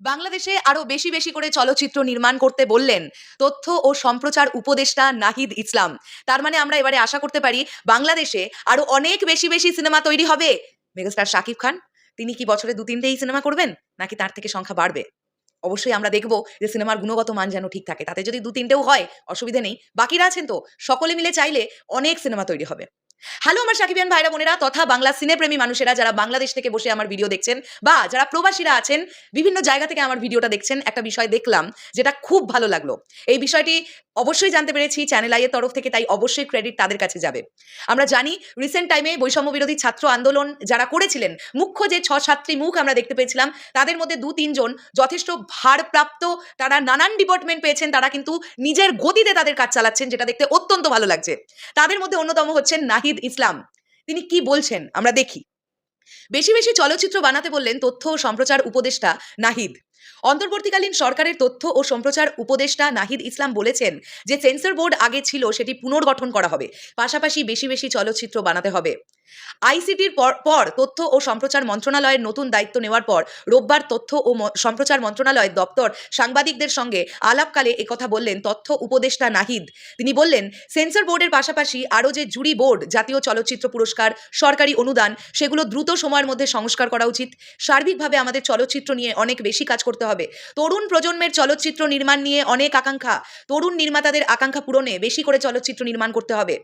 বাংলাদেশে আরও বেশি বেশি করে চলচ্চিত্র নির্মাণ করতে বললেন তথ্য ও সম্প্রচার উপদেষ্টা নাহিদ ইসলাম। তার মানে আমরা এবারে আশা করতে পারি বাংলাদেশে আরও অনেক বেশি বেশি সিনেমা তৈরি হবে। মেগাস্টার শাকিব খান, তিনি কি বছরে দু তিনটেই সিনেমা করবেন? নাকি তার থেকে সংখ্যা বাড়বে? অবশ্যই আমরা দেখব যে সিনেমার গুণগত মান যেন ঠিক থাকে। তাতে যদি দু তিনটেও হয়, অসুবিধে নেই। বাকিরা আছেন তো? সকলে মিলে চাইলে অনেক সিনেমা তৈরি হবে। হ্যালো আমার সাকিবিয়ান ভাইরা, বোনেরা, তথা বাংলা সিনেপ্রেমী মানুষেরা যারা বাংলাদেশ থেকে বসে আমার ভিডিও দেখছেন বা যারা প্রবাসীরা আছেন, বিভিন্ন জায়গা থেকে আমার ভিডিওটা দেখছেন, একটা বিষয় দেখলাম যেটা খুব ভালো লাগল। এই বিষয়টি অবশ্যই জানতে পেরেছি চ্যানেল আইয়ের তরফ থেকে, তাই অবশ্যই ক্রেডিট তাদের কাছে যাবে। আমরা জানি রিসেন্ট টাইমে বৈষম্য বিরোধী ছাত্র আন্দোলন যারা করেছিলেন, মুখ্য যে ছ ছাত্রী মুখ আমরা দেখতে পেয়েছিলাম, তাদের মধ্যে দু তিনজন যথেষ্ট ভারপ্রাপ্ত, তারা নানান ডিপার্টমেন্ট পেয়েছেন, তারা কিন্তু নিজের গতিতে তাদের কাজ চালাচ্ছেন, যেটা দেখতে অত্যন্ত ভালো লাগছে। তাদের মধ্যে অন্যতম হচ্ছেন নাহিদ ইসলাম। তিনি কি বলছেন? আমরা দেখি। বেশি বেশি চলচ্চিত্র বানাতে বললেন তথ্য ও সম্প্রচার উপদেষ্টা নাহিদ। অন্তর্বর্তীকালীন সরকারের তথ্য ও সম্প্রচার উপদেষ্টা নাহিদ ইসলাম বলেছেন যে সেন্সর বোর্ড আগে ছিল সেটি পুনর্গঠন করা হবে। পাশাপাশি বেশি বেশি চলচ্চিত্র বানাতে হবে। আইসিটির পর তথ্য ও সম্প্রচার মন্ত্রণালয়ের নতুন দায়িত্ব নেওয়ার পর রোববার তথ্য ও সম্প্রচার মন্ত্রণালয়ের দপ্তর সাংবাদিকদের সঙ্গে আলাপকালে একথা বললেন তথ্য উপদেষ্টা নাহিদ। তিনি বললেন, সেন্সর বোর্ডের পাশাপাশি আরও যে জুরি বোর্ড, জাতীয় চলচ্চিত্র পুরস্কার, সরকারি অনুদান, সেগুলো দ্রুত সময়ের মধ্যে সংস্কার করা উচিত। সার্বিকভাবে আমাদের চলচ্চিত্র নিয়ে অনেক বেশি কাজ করতে হবে। তরুণ প্রজন্মের চলচ্চিত্র নির্মাণ নিয়ে অনেক আকাঙ্ক্ষা। তরুণ নির্মাতাদের আকাঙ্ক্ষা পূরণে বেশি করে চলচ্চিত্র নির্মাণ করতে হবে।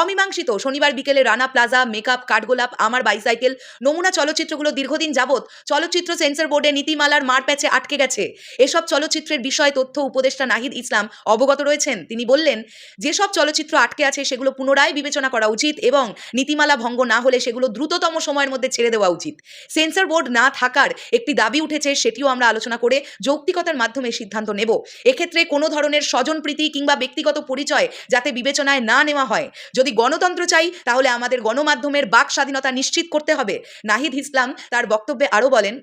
অমীমাংসিত শনিবার বিকেলে রানা প্লাজা মেকআপ কাঠগোলাপ, আমার বাইসাইকেল নমুনা চলচ্চিত্রগুলো দীর্ঘদিন যাবৎ চলচ্চিত্র সেন্সর বোর্ডে নীতিমালার মার প্যাচে আটকে গেছে। এসব চলচ্চিত্রের বিষয়ে তথ্য উপদেষ্টা নাহিদ ইসলাম অবগত রয়েছেন। তিনি বললেন, যেসব চলচ্চিত্র আটকে আছে সেগুলো পুনরায় বিবেচনা করা উচিত এবং নীতিমালা ভঙ্গ না হলে সেগুলো দ্রুততম সময়ের মধ্যে ছেড়ে দেওয়া উচিত। সেন্সর বোর্ড না থাকার একটি দাবি উঠেছে সেটিও আমরা আলোচনা করে যৌক্তিকতার মাধ্যমে সিদ্ধান্ত নেব। এক্ষেত্রে কোনো ধরনের স্বজনপ্রীতি কিংবা ব্যক্তিগত পরিচয় যাতে বিবেচনায় না নেওয়া হয়। যদি গণতন্ত্র চাই তাহলে আমাদের গণমাধ্যমের বাক স্বাধীনতা নিশ্চিত করতে হবে। নাহিদ ইসলাম তার বক্তব্যে আরও বলেন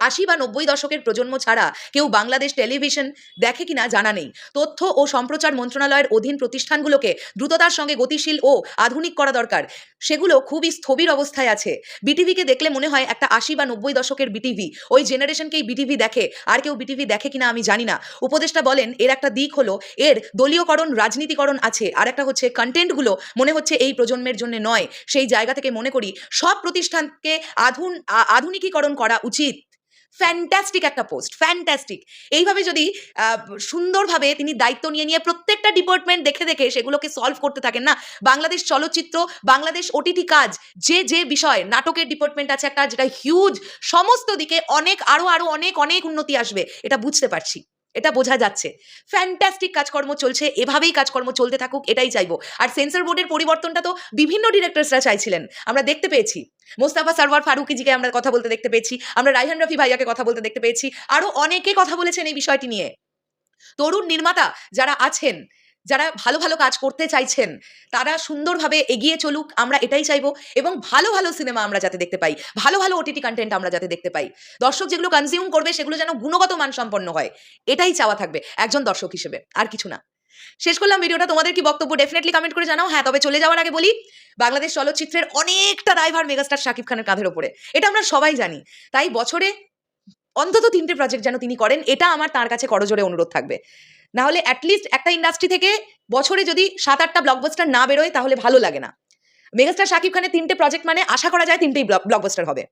আশি বা নব্বই দশকের প্রজন্ম ছাড়া কেউ বাংলাদেশ টেলিভিশন দেখে কিনা জানা নেই। তথ্য ও সম্প্রচার মন্ত্রণালয়ের অধীন প্রতিষ্ঠানগুলোকে দ্রুততার সঙ্গে গতিশীল ও আধুনিক করা দরকার। সেগুলো খুবই স্থবির অবস্থায় আছে। বিটিভিকে দেখলে মনে হয় একটা আশি বা নব্বই দশকের বিটিভি। ওই জেনারেশনকেই বিটিভি দেখে, আর কেউ বিটিভি দেখে কিনা আমি জানি না। উপদেষ্টা বলেন, এর একটা দিক হলো, এর দলীয়করণ, রাজনীতিকরণ আছে। আর একটা হচ্ছে কন্টেন্টগুলো মনে হচ্ছে এই প্রজন্মের জন্য নয়। সেই জায়গা থেকে মনে করি, সব প্রতিষ্ঠানকে আধুন আধুনিকীকরণ করা উচিত। ফ্যান্টাস্টিক একটা পোস্ট ফ্যান্টাস্টিক এইভাবে যদি সুন্দরভাবে তিনি দায়িত্ব নিয়ে নিয়ে প্রত্যেকটা ডিপার্টমেন্ট দেখে দেখে সেগুলোকে সলভ করতে থাকেন না। বাংলাদেশ চলচ্চিত্র, বাংলাদেশ ওটিটি কাজ, যে যে বিষয়, নাটকের ডিপার্টমেন্ট আছে একটা, যেটা হিউজ সমস্ত দিকে অনেক আরও আরও অনেক অনেক উন্নতি আসবে, এটা বুঝতে পারছি। এটা বোঝা যাচ্ছে। ফ্যান্টাস্টিক কাজকর্ম চলছে, এভাবেই কাজকর্ম চলতে থাকুক, এটাই চাইব। আর সেন্সর বোর্ডের পরিবর্তনটা তো বিভিন্ন ডিরেক্টরসরা চাইছিলেন, আমরা দেখতে পেয়েছি। মোস্তাফা সারওয়ার ফারুকিজিকে আমরা কথা বলতে দেখতে পেয়েছি, আমরা রাইহান রফি ভাইয়াকে কথা বলতে দেখতে পেয়েছি আরও অনেকে কথা বলেছেন এই বিষয়টি নিয়ে। তরুণ নির্মাতা যারা আছেন যারা ভালো ভালো কাজ করতে চাইছেন, তারা সুন্দরভাবে এগিয়ে চলুক, আমরা এটাই চাইব এবং ভালো ভালো সিনেমা আমরা যাতে দেখতে পাই, ভালো ভালো ওটিটি কন্টেন্ট আমরা যাতে দেখতে পাই। দর্শক যেগুলো কনজিউম করবে, সেগুলো যেন গুণগত মান সম্পন্ন হয়, এটাই চাওয়া থাকবে একজন দর্শক হিসেবে, আর কিছু না। শেষ করলাম ভিডিওটা, তোমাদের কি বক্তব্য ডেফিনেটলি কমেন্ট করে জানাও। হ্যাঁ তবে চলে যাওয়ার আগে বলি, বাংলাদেশ চলচ্চিত্রের অনেকটা দায়ভার মেগাস্টার শাকিব খানের কাঁধের ওপরে। এটা আমরা সবাই জানি। তাই বছরে অন্তত তিনটে প্রজেক্ট যেন তিনি করেন, এটা আমার তার কাছে করজোরে অনুরোধ থাকবে। না হলে অ্যাটলিস্ট একটা ইন্ডাস্ট্রি থেকে বছরে যদি সাত আটটা ব্লকবাস্টার না বেরোয়, তাহলে ভালো লাগে না। মেগাস্টার শাকিব খানের তিনটে প্রজেক্ট মানে আশা করা যায় তিনটেই ব্লকবাস্টার হবে।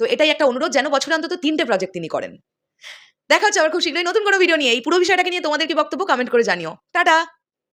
তো এটাই একটা অনুরোধ, যেন বছরে অন্তত তিনটে প্রজেক্ট তিনি করেন। দেখা হচ্ছে আবার খুব শীঘ্রই নতুন কোনো ভিডিও নিয়ে। এই পুরো বিষয়টাকে নিয়ে তোমাদের কি বক্তব্য কমেন্ট করে জানিও। টাটা!